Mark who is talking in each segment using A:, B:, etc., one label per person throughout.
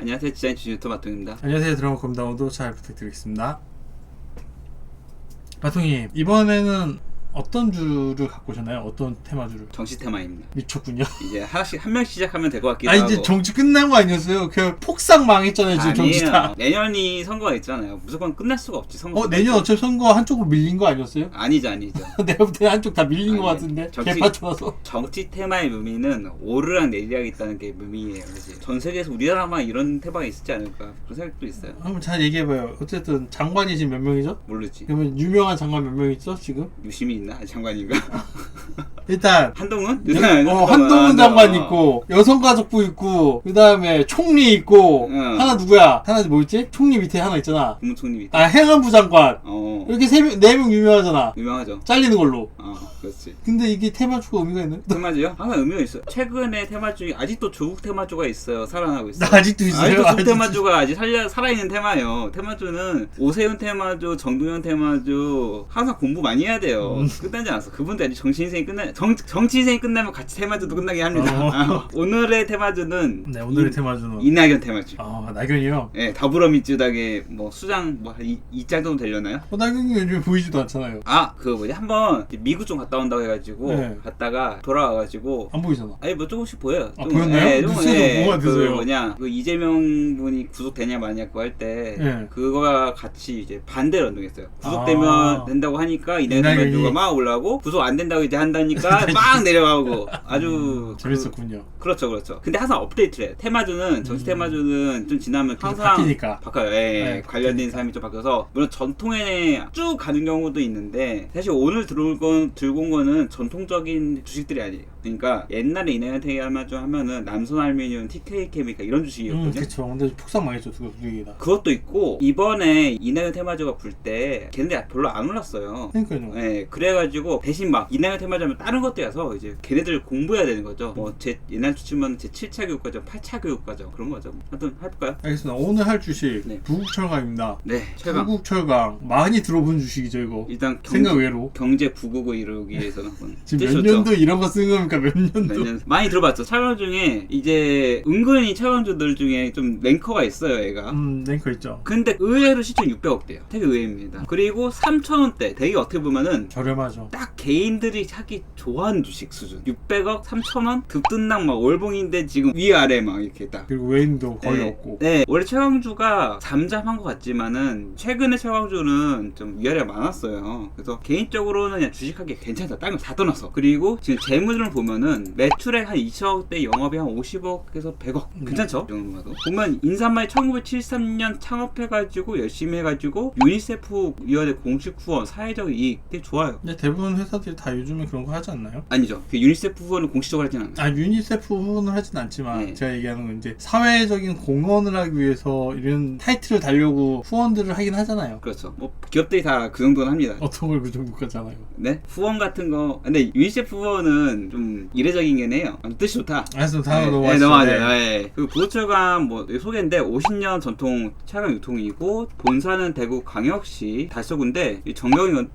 A: 안녕하세요. 디자인 주주 토마토입니다.
B: 안녕하세요. 드라마 검다 오도 잘 부탁드리겠습니다. 마통님 이번에는 어떤 주를 갖고 오셨나요? 어떤 테마주를?
A: 정치 테마입니다.
B: 미쳤군요.
A: 이제 하나씩 한 명씩 시작하면 될 것 같기도
B: 아
A: 하고.
B: 이제 정치 끝난 거 아니었어요? 그 폭삭 망했잖아요 지금 정치
A: 아니에요.
B: 다.
A: 내년이 선거가 있잖아요. 무조건 끝날 수가 없지 선거.
B: 어, 내년 어차피 선거 한쪽으로 밀린 거 아니었어요?
A: 아니죠 아니죠.
B: 내가 볼 때는 한쪽 다 밀린 거
A: 아니,
B: 같은데.
A: 정치-
B: 개파쳐서.
A: 정치 테마의 묘미는 오르락 내리락 있다는 게 묘미예요 그지? 전 세계에서 우리나라만 이런 테마가 있지 않을까? 그런 생각도 있어요.
B: 한번 잘 얘기해봐요. 어쨌든 장관이 지금 몇 명이죠?
A: 모르지.
B: 그러면 유명한 장관 몇 명 있죠 지금?
A: 유심히 있 나? 장관인가
B: 일단
A: 한동훈
B: 어, 한동훈 장관
A: 어.
B: 있고 여성가족부 있고 그 다음에 총리 있고
A: 응.
B: 하나 누구야? 하나 뭐였지? 총리 밑에 하나 있잖아.
A: 국무총리
B: 아 행안부 장관
A: 어
B: 이렇게 세명네명 유명하잖아.
A: 유명하죠
B: 잘리는 걸로.
A: 어 그렇지
B: 근데 이게 테마주가 의미가 있나? 나,
A: 테마주요? 항상 의미가 있어요. 최근에 테마주 아직도 조국 테마주가 있어요. 살아나고 있어요.
B: 나 아직도 있어요?
A: 아직도 조국 테마주가 아직 살려 살아있는 테마예요. 테마주는 오세훈 테마주, 정동현 테마주 항상 공부 많이 해야 돼요.
B: 음.
A: 끝나지 않았어. 그분들 아직 정치 인생이 끝나 정 정치 인생이 끝나면 같이 테마주도 끝나게 합니다.
B: 어.
A: 오늘의 테마주는
B: 네 오늘의
A: 이-
B: 테마주는
A: 이낙연 테마주.
B: 아 나경이요.
A: 예, 더불어민주당의 뭐 수장 뭐한 2장 정도 되려나요?
B: 어, 나경이 요즘 보이지도 않잖아요.
A: 아, 그 뭐지? 한번 미국 좀 갔다 온다고 해가지고
B: 네.
A: 갔다가 돌아와가지고
B: 안 보이잖아.
A: 아니 뭐 조금씩 보여요.
B: 아,
A: 좀,
B: 보였나요?
A: 좀,
B: 뉴스에서 뭐가
A: 그
B: 뜨세요?
A: 뭐냐 그 이재명 분이 구속되냐 마냐 그거 할때
B: 예.
A: 그거와 같이 이제 반대로 운동했어요. 구속되면
B: 아.
A: 된다고 하니까 이낙연
B: 이낙연이.
A: 대표가 막 올라오고 구속 안 된다고 이제 한다니까 막 내려가고 아주 그-
B: 재밌었군요.
A: 그렇죠, 그렇죠. 근데 항상 업데이트를 해. 테마주는 정치
B: 음.
A: 테마주는 좀 지나면
B: 계속
A: 항상
B: 바뀌니까.
A: 바꿔요. 예,
B: 네,
A: 관련된. 사람이 좀 바뀌어서 물론 전통에 쭉 가는 경우도 있는데 사실 오늘 들어올 건 들고 온 거는 전통적인 주식들이 아니에요. 그러니까 옛날에 이낙연 테마주 하면은 남선 알미늄, TK 케미칼 이런
B: 음
A: 주식이었거든요.
B: 그쵸. 근데 폭삭 망했죠 두 개 다.
A: 그것도 있고 이번에 이낙연 테마주가 불 때 걔네들 별로 안 올랐어요.
B: 그러니까요.
A: 예, 그래가지고 대신 막 이낙연 테마주면 다른 것도 해서 이제 걔네들 공부해야 되는 거죠. 뭐제 옛날 추치면 제 7차 교육 과정, 8차 교육 과정 그런 거죠. 하여튼 해볼까요?
B: 알겠습니다. 오늘 할 주식
A: 네.
B: 부국철강입니다.
A: 네, 최강.
B: 부국철강 많이 들어본 주식이죠 이거.
A: 일단 경,
B: 생각 외로.
A: 경제 부국을 이루기 위해서는 한번
B: 지금 몇. 년도 이런 거 쓰는 겁니까 몇 년도?
A: 몇 년- 많이 들어봤죠. 차관 중에 이제 은근히 차관주들 중에 좀 랭커가 있어요, 얘가.
B: 음 랭커 있죠.
A: 근데 의외로 시총 600억대요. 되게 의외입니다. 그리고 3천원대. 되게 어떻게 보면은
B: 저렴하죠.
A: 딱 개인들이 사기 좋아하는 주식 수준. 600억, 3천원, 급등락 막 월봉인데 지금 위아래 막 이렇게 딱.
B: 그리고 외인도 거의
A: 네,
B: 없고.
A: 네. 원래 최강주가 잠잠한 것 같지만은 최근에 최강주는 좀 위아래가 많았어요. 그래서 개인적으로는 그냥 주식하기 괜찮다. 딴거다 떠나서. 그리고 지금 재무를 보면은 매출액 한 2천억 대 영업이 한 50억에서 100억.
B: 네.
A: 괜찮죠? 이 정도만 도 보면 인사마이 1973년 창업해가지고 열심히 해가지고 유니세프 위원회 공식 후원, 사회적 이익 되게 좋아요.
B: 근데 대부분 회사들이 다 요즘에 그런 거 하지 않나요?
A: 아니죠. 그 유니세프 후원은 공식적으로 하진 않아요.
B: 아 유니세프 후원을 하진 않지만
A: 네.
B: 제가 얘기하는 건 이제 사회적인 공헌을 하기 위해서 이런 타이틀을 달려고 후원들을 하긴 하잖아요.
A: 그렇죠. 뭐 기업들이 다 그 정도는 합니다.
B: 어떤 걸그 정도까지잖아요.
A: 네? 후원 같은 거. 근데 유니세프 후원은 좀 이례적인 게 네요. 아무튼 뜻이 좋다.
B: 알겠습니다. 다음
A: 네,
B: 넘어가시죠.
A: 네, 넘어가죠.
B: 네.
A: 네. 그 부호철관 뭐 소개인데 50년 전통 차량 유통이고 본사는 대구 광역시 달서구인데 이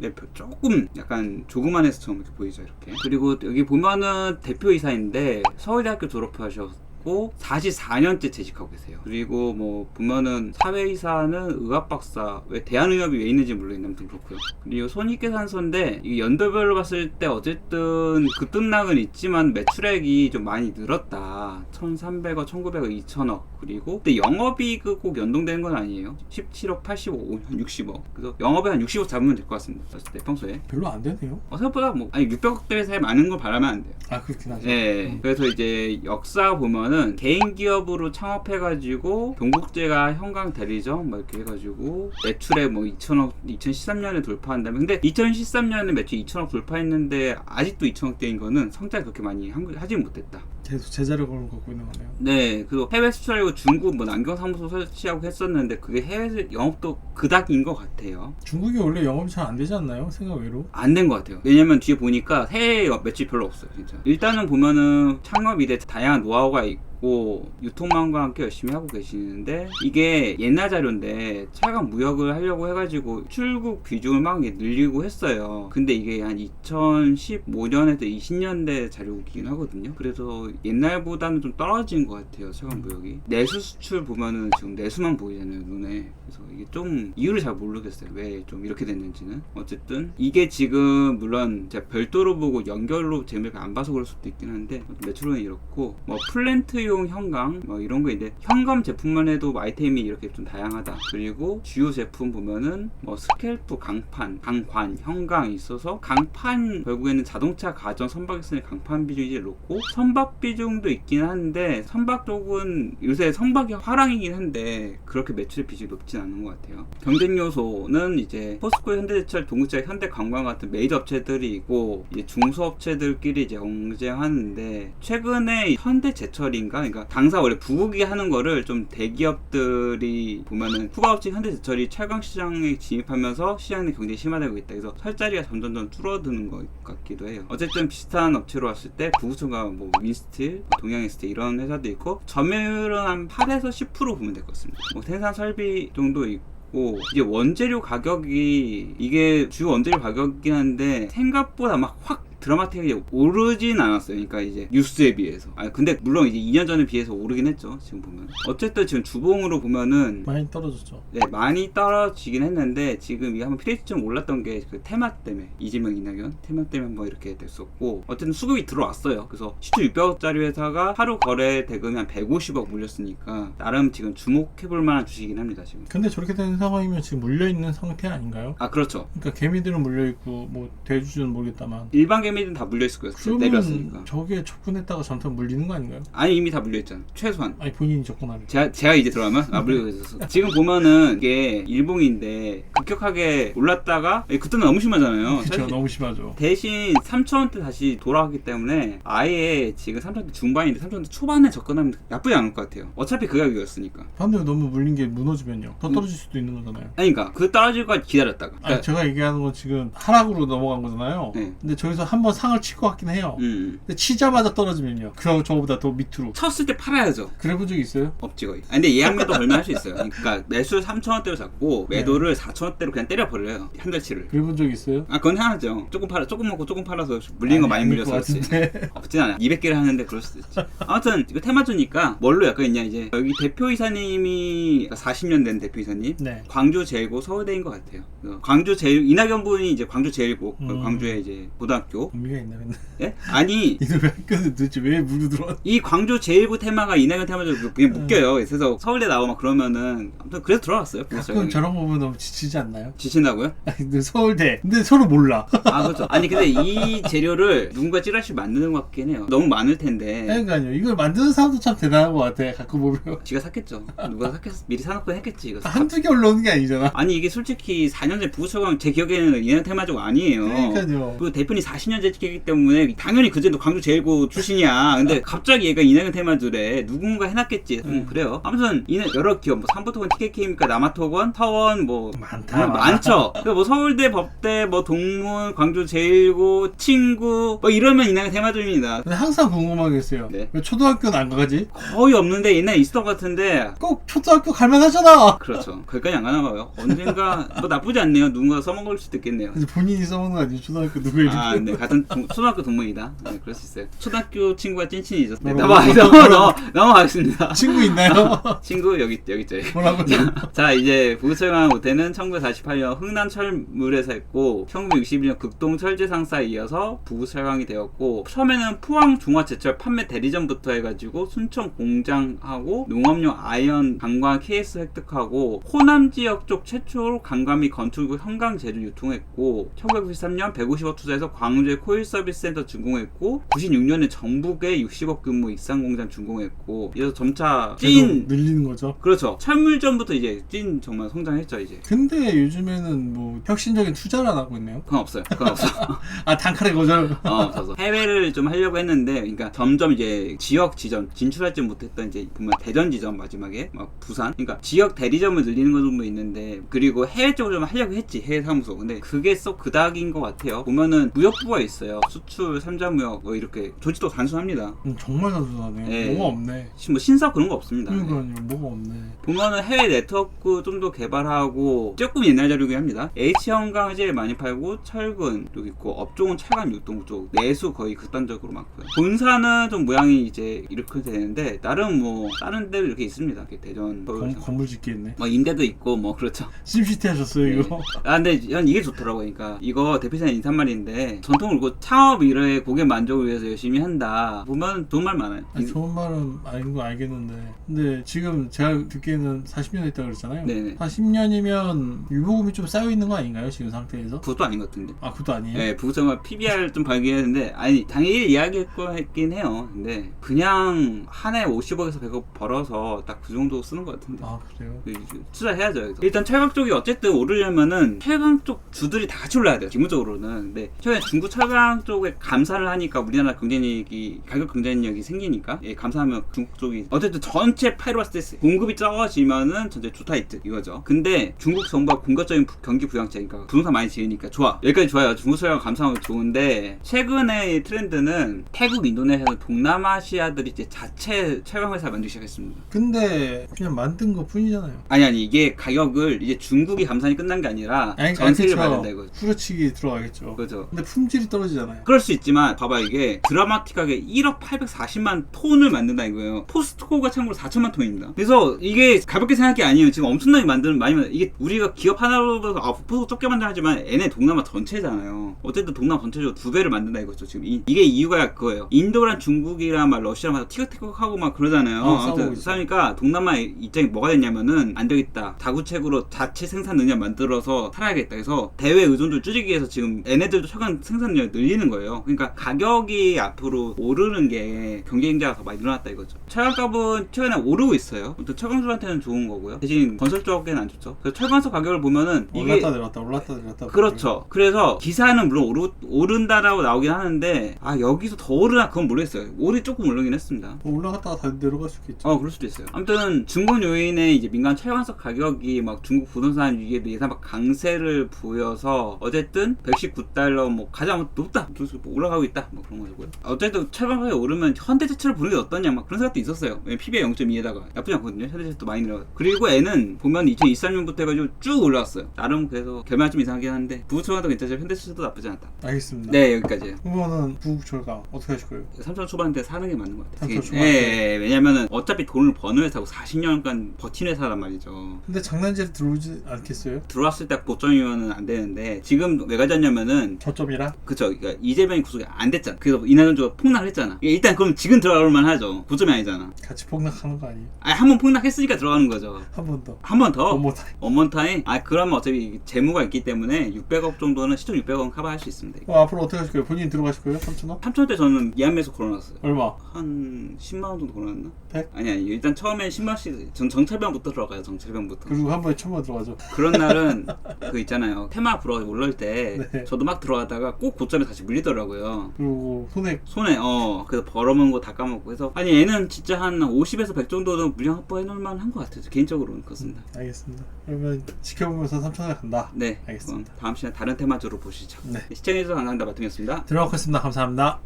A: 대표 조금 약간 조그만해서 이렇게 보이죠 이렇게. 그리고 여기 보면은 대표이사인데 서울대학교 졸업하셨. 고 44년째 재직하고 계세요. 그리고 뭐 보면은 사회이사는 의학 박사 왜 대한의협이 왜 있는지 모르겠는데 아무튼 그렇고요. 그리고 손익계산서인데 이 연도별로 봤을 때 어쨌든 급등락은 있지만 매출액이 좀 많이 늘었다. 1,300억, 1,900억, 2,000억. 그리고 근데 영업이익은 꼭 연동되는 건 아니에요. 17억, 85억, 60억. 그래서 영업에 한 60억 잡으면 될 것 같습니다. 봤을 때 평소에.
B: 별로 안 되네요.
A: 어, 생각보다 뭐 아니 600억 대 회사에 많은 걸 바라면 안 돼요.
B: 아 그렇긴 하죠.
A: 예.
B: 음.
A: 그래서 이제 역사 보면은 개인 기업으로 창업해가지고 동국제가 현강 대리점 막 이렇게 해가지고 매출에 뭐 2천억 2013년에 돌파한 다면 근데 2013년에 매출 2천억 돌파했는데 아직도 2천억대인 거는 성장이 그렇게 많이 하진 못했다.
B: 계속 제자력을 갖고 있는 거네요.
A: 네, 그리고 해외 수출하고 중국 뭐 안경 사무소 설치하고 했었는데 그게 해외 영업도 그닥인 것 같아요.
B: 중국이 원래 영업이 잘 안 되지 않나요? 생각 외로.
A: 안 된 것 같아요. 왜냐면 뒤에 보니까 해외 매출 별로 없어요, 진짜. 일단은 보면은 창업 이래 다양한 노하우가 있고 있고 유통망과 함께 열심히 하고 계시는데 이게 옛날 자료인데 차량 무역을 하려고 해가지고 출국 비중을 막 늘리고 했어요. 근데 이게 한 2015년에서 20년대 자료이긴 하거든요. 그래서 옛날보다는 좀 떨어진 것 같아요. 차량 무역이 내수 수출 보면은 지금 내수만 보이잖아요 눈에. 그래서 이게 좀 이유를 잘 모르겠어요. 왜 좀 이렇게 됐는지는. 어쨌든 이게 지금 물론 제가 별도로 보고 연결로 재미를 안 봐서 그럴 수도 있긴 한데 매출은 이렇고 뭐 플랜트용 현강 뭐 이런 거 있는데 현감 제품만 해도 아이템이 이렇게 좀 다양하다. 그리고 주요 제품 보면은 뭐 스켈프 강판, 강관, 현강이 있어서 강판 결국에는 자동차 가전 선박 있으니 강판 비중이 제일 높고 선박 비중도 있긴 한데 선박 쪽은 요새 선박이 화랑이긴 한데 그렇게 매출의 비중이 높진 않은 것 같아요. 경쟁 요소는 이제 포스코, 현대제철, 동구차, 현대관광 같은 메이저 업체들이고 이제 중소업체들끼리 이제 경쟁하는데 최근에 현대제철인가 그러니까 당사 원래 부국이 하는 거를 좀 대기업들이 보면은 후바업체 현대제철이 철강 시장에 진입하면서 시장 내 경쟁이 심화되고 있다. 그래서 설 자리가 점점점 줄어드는 것 같기도 해요. 어쨌든 비슷한 업체로 왔을 때 부구초가 뭐 윈스틸, 동양에스테 이런 회사도 있고 점유율은 한 8에서 10% 보면 될 것 같습니다. 뭐 생산 설비 정도 있고 이제 원재료 가격이 이게 주요 원재료 가격이긴 한데 생각보다 막확 드라마틱하게 오르진 않았어요. 그러니까 이제 뉴스에 비해서. 아 근데 물론 이제 2년 전에 비해서 오르긴 했죠. 지금 보면. 어쨌든 지금 주봉으로 보면은
B: 많이 떨어졌죠.
A: 네, 많이 떨어지긴 했는데 지금 이게 한번 피레이트 좀 올랐던 게 그 테마 때문에 이재명 이낙연 테마 때문에 한번 이렇게 됐었고 어쨌든 수급이 들어왔어요. 그래서 시초 600억짜리 회사가 하루 거래 대금이 한 150억 물렸으니까 나름 지금 주목해볼 만한 주식이긴 합니다. 지금.
B: 근데 저렇게 되는 상황이면 지금 물려 있는 상태 아닌가요?
A: 아 그렇죠.
B: 그러니까 개미들은 물려 있고 뭐 대주주는 모르겠다만.
A: 일반 개미 들은 다 물려 있을 거예요.
B: 그러면
A: 내렸으니까.
B: 저게 접근했다가 잘못하면 물리는 거 아닌가요?
A: 아니 이미 다 물려 있잖아. 최소한.
B: 아니 본인이 접근하면.
A: 제가, 제가 이제 들어가면 아 물려 있어서 지금 보면은 이게 일봉인데 급격하게 올랐다가 예, 그때는 너무 심하잖아요.
B: 그렇죠.
A: 사실
B: 너무 심하죠.
A: 대신 3천원대 다시 돌아가기 때문에 아예 지금 3천원대 중반인데 3천원대 초반에 접근하면 나쁘지 않을 것 같아요. 어차피 그 가격이었으니까.
B: 반대로 너무 물린 게 무너지면요. 더
A: 음.
B: 떨어질 수도 있는 거잖아요.
A: 아니 그러니까 그 떨어질 거 기다렸다가.
B: 아니,
A: 그러니까,
B: 제가 얘기하는 건 지금 하락으로 넘어간 거잖아요.
A: 네.
B: 근데 저기서 한번 상을 칠 것 같긴 해요.
A: 음.
B: 근데 치자마자 떨어지면요. 그럼 저거보다 더 밑으로.
A: 쳤을 때 팔아야죠.
B: 그래 본 적 있어요?
A: 없지 거의. 아니, 근데 예약매도 걸면 할 수 있어요. 그러니까 매수 3천원대로 잡고 매도를 4천원대로 그냥 때려 버려요. 한 달치를.
B: 그래 본 적 있어요?
A: 아 그건 하죠. 조금 팔아 조금 먹고 조금 팔아서 물린 거 많이
B: 아닐 것
A: 물려서 그렇지.
B: 같은데.
A: 없진 않아. 200개를 하는데 그럴 수도 있지. 아무튼 이거 테마주니까 뭘로 약간 있냐 이제 여기 대표 이사님이 40년 된 대표 이사님.
B: 네.
A: 광주 제일고 서울대인 것 같아요. 그래서 광주 제일 이낙연 분이 이제 광주 제일고
B: 음.
A: 광주에 이제 고등학교.
B: 의미가 있나 근데.
A: 예? 아니
B: 이놈의 학교는 도대체 왜 물고 들어왔
A: 이 광주 제일고 테마가 이낙연 테마죠. 그냥
B: 음.
A: 묶여요. 그래서 서울대 나오고 막 그러면은 아무튼 그래서 들어갔어요.
B: 가끔 저런 거 보면 너무 지치지 않나요?
A: 지친다고요?
B: 아니, 근데 서울대. 근데 서로 몰라.
A: 아 그렇죠. 아니 근데 이 재료를 누군가 찌라시 만드는 것 같긴 해요. 너무 많을 텐데.
B: 그러니까요. 이걸 만드는 사람도 참 대단한 것 같아. 가끔 보면.
A: 지가 샀겠죠. 누가 샀겠어. 미리 사놓고 했겠지. 이거.
B: 한두 개 올라오는 게 아니잖아.
A: 아니 이게 솔직히 4년 전에 부부처강 제 기억에는 이낙연 테마족 아니에요.
B: 그러니까요.
A: 그 대표님 40년 째 찍기 때문에 당연히 그제도 광주 제일고 출신이야. 근데 갑자기 얘가 이낙연 테마주래. 누군가 해놨겠지. 음,
B: 음.
A: 그래요. 아무튼 이는 여러 기업, 뭐 삼부토건, TKK입니까, 남아토건, 서원, 뭐
B: 많다.
A: 음, 많죠. 그뭐 서울대, 법대, 뭐 동문, 광주 제일고, 친구, 뭐 이러면 이낙연 테마주입니다.
B: 근데 항상 궁금한 게 있어요.
A: 네.
B: 왜 초등학교는 안 가지?
A: 거의 없는데 옛날에 있었던 것 같은데
B: 꼭 초등학교 갈만하잖아.
A: 그렇죠. 거기까지 안 가나 봐요. 언젠가 뭐 나쁘지 않네요. 누군가 써먹을 수도 있겠네요.
B: 근데 본인이 써먹는 거 아니에요? 초등학교 누구 이름?
A: 아, 네. 같은 동- 초등학교 동문이다. 네, 그럴 수 있어요. 초등학교 친구가 찐친이죠. 네,
B: 뭐라고?
A: 넘어, 넘어, 넘어, 넘어가겠습니다.
B: 친구 있나요?
A: 친구 여기 여기 있죠.
B: 뭐라고요?
A: 자 이제 부부철강 모태는 1948년 흥남 철물에서 했고 1961년 극동 철제상사에 이어서 부부철강이 되었고 처음에는 포항 중화제철 판매 대리점부터 해가지고 순천 공장하고 농업용 아이언 강광 KS 획득하고 호남 지역 쪽 최초로 강감 및 건축 현강 제조 유통했고 1993년 150억 투자해서 광주 의 코일 서비스 센터 준공했고 96년에 전북에 60억 규모 익산 공장 준공했고 이어서 점차 찐
B: 늘리는 거죠.
A: 그렇죠. 철물전부터 이제 찐 정말 성장했죠 이제.
B: 근데 요즘에는 뭐 혁신적인 투자를 안 하고 있네요.
A: 그건 없어요. 그건 없어.
B: 아 단칼에 거절.
A: 어, 없어서 해외를 좀 하려고 했는데, 그러니까 점점 이제 지역 지점 진출하지 못했던 이제 보면 대전 지점 마지막에 막 부산, 그러니까 지역 대리점을 늘리는 거 정도 있는데, 그리고 해외 쪽으로 좀 하려고 했지 해외 사무소. 근데 그게 썩 그닥인 것 같아요. 보면은 무역부가 있어요. 수출, 삼자무역 뭐 이렇게 조직도 단순합니다.
B: 음, 정말 단순하네.
A: 네.
B: 뭐가 없네.
A: 시- 뭐 신사 그런 거 없습니다.
B: 그러니까요. 뭐가 없네.
A: 보면은 해외 네트워크 좀 더 개발하고 조금 옛날 자료긴 합니다. H형광 제일 많이 팔고 철근 여기 있고 업종은 차관 유통 쪽 내수 거의 극단적으로 많고요. 본사는 좀 모양이 이제 이렇게 되는데 나름 뭐 다른 데도 이렇게 있습니다. 이렇게 대전
B: 건, 건물 짓기 했네.
A: 뭐 임대도 있고 뭐 그렇죠.
B: 심시티 하셨어요
A: 네.
B: 이거.
A: 아 근데 전 이게 좋더라고 그러니까 이거 대표사님 인사말인데 전통을 고 창업 일에 고객 만족을 위해서 열심히 한다 보면 좋은 말 많아요
B: 아니, 좋은 말은 아닌 거 알겠는데 근데 지금 제가 듣기에는 40년 있다 그랬잖아요
A: 네네.
B: 한 10년이면 유보금이 좀 쌓여 있는 거 아닌가요 지금 상태에서?
A: 그것도 아닌 것 같은데
B: 아 그것도 아니에요?
A: 네, 부정과 PBR 좀 발견했는데 아니 당연히 이야기했긴 해요 근데 그냥 한 해 50억에서 100억 벌어서 딱 그 정도 쓰는 것 같은데
B: 아 그래요?
A: 그 투자해야죠. 여기서. 일단 철강 쪽이 어쨌든 오르려면은 철강 쪽 주들이 다 같이 올라야 돼요. 기본적으로는. 근데 최근에 중국 철강 쪽에 감사를 하니까 우리나라 경쟁력이 가격 경쟁력이 생기니까 예, 감사하면 중국 쪽이 어쨌든 전체 파이로 봤을 때 공급이 적어지면은 전체 주타이트 이거죠. 근데 중국 정부가 공격적인 부- 경기 부양책이니까 부동산 많이 지으니까 좋아. 여기까지 좋아요. 중국 철강 감사하면 좋은데 최근의 트렌드는 태국, 인도네시아, 동남아시아들이 이제 자체 철강 회사 만들기 시작했습니다.
B: 근데 그냥 만든 것 뿐이잖아요
A: 아니 아니 이게 가격을 이제 중국이 감산이 끝난 게 아니라
B: 아니
A: 전 세계를
B: 그쵸.
A: 받는다 이거
B: 후려치기 들어가겠죠
A: 그죠
B: 근데 품질이 떨어지잖아요.
A: 그럴 수 있지만 봐봐 이게 드라마틱하게 1억 840만 톤을 만든다 이거예요. 포스트코가 참고로 4천만 톤입니다. 그래서 이게 가볍게 생각할 게 아니에요. 지금 엄청나게 만드는 많이 만 이게 우리가 기업 하나로도 아 포스코 적게 만든 하지만 얘네 동남아 전체잖아요. 어쨌든 동남아 전체적으로 두 배를 만든다 이거죠 지금. 이, 게 이유가 그거예요. 인도랑 중국이랑 막 러시아랑 막 티격태격하고 막 그러잖아요.
B: 어, 싸우고.
A: 싸우니까 동남아의 입장이 뭐가 됐냐면은 안 되겠다. 다구책으로 자체 생산 능력 만들어서 살아야겠다. 그래서 대외 의존도를 줄이기 위해서 지금 얘네들도 최근 생산 능력 늘리는 거예요 그러니까 가격이 앞으로 오르는 게 경쟁자가 더 많이 늘어났다 이거죠 철강값은 최근에 오르고 있어요 또 철강주한테는 좋은 거고요 대신 건설 쪽에는 안 좋죠 그래서 철강석 가격을 보면은
B: 올랐다 내렸다 올랐다 내렸다
A: 그렇죠. 그래서 기사는 물론 오르, 오른다라고 나오긴 하는데 아 여기서 더 오르나 그건 모르겠어요. 올해 조금 오르긴 했습니다.
B: 뭐 올라갔다가 다시 내려갈 수도 있죠
A: 어 그럴 수도 있어요. 아무튼 중국 요인의 이제 민간 철강석 가격이 막 중국 부동산 위기에 예상 막 강세를 보여서 어쨌든 119달러 뭐 가장 높다 뭐 올라가고 있다 뭐 그런 거고요. 어쨌든 철강석이 오르면 현대 제철을 보는 게 어떠냐 막 그런 생각도 있었어요. PBR 0.2에다가 나쁘지 않거든요. 현대 제철도 많이 내려가. 그리고 애는 보면 2023년부터 해가지고 쭉 올라왔어요. 나름 그래서 결말 좀 이상하긴 한데 부부철강도 괜찮지만 현대 제철도 나쁘지 않다.
B: 알겠습니다
A: 네 여기까지예요.
B: 그러면은 부국철강 어떻게 하실 거예요?
A: 3천 초반대 사는 게 맞는 것 같아요.
B: 3천
A: 예,
B: 초반대.
A: 예, 왜냐면은 어차피 돈을 버는 회사고 40년간 버틴 회사란 말이죠.
B: 근데 장난질 들어오지 않겠어요?
A: 들어왔을 때 고점이면은 안 되는데 지금 왜 가졌냐면은
B: 저점이라?
A: 그쵸 그러니까 이재명이 구속이 안 됐잖아. 그래서 이낙연주가 폭락을 했잖아. 일단 그럼 지금 들어갈 만 하죠. 고점이 아니잖아.
B: 같이 폭락하는 거 아니에요?
A: 아니 한 번 폭락했으니까 들어가는 거죠.
B: 한 번 더.
A: 한 번 더.
B: 어머 다.
A: 원먼타임? 아 그러면 어차피 재무가 있기 때문에 600억 정도는 시총 600억 커버할 수 있습니다.
B: 어, 앞으로 어떻게 하실 거예요? 본인 이 들어가실 거예요? 3천 원?
A: 3천 때 저는 이한매수 걸어놨어요.
B: 얼마?
A: 한 10만 원 정도 걸어놨나?
B: 100?
A: 아니 아니 일단 처음엔 10만 원씩 전 정찰병부터 들어가요 정찰병부터
B: 그리고 한 번에 천만 들어가죠.
A: 그런 날은 그 있잖아요 테마 불어 올라올 때
B: 네.
A: 저도 막 들어가다가 꼭 고점에 다시 물리더라고요
B: 그리고 손해
A: 손에 어 그래서 벌어먹은 거 다 까먹고 해서 아니 얘는 진짜 한 50에서 100 정도는 물량 확보해 놓을 만한 것 같아요 개인적으로는 그렇습니다
B: 알겠습니다. 그러면 지켜보면서 3천원에 간다.
A: 네
B: 알겠습니다.
A: 그럼 다음 시간에 다른 테마주로 보시죠
B: 네.
A: 시청해주셔서 감사합니다 마통이었습니다
B: 들어가겠습니다. 감사합니다.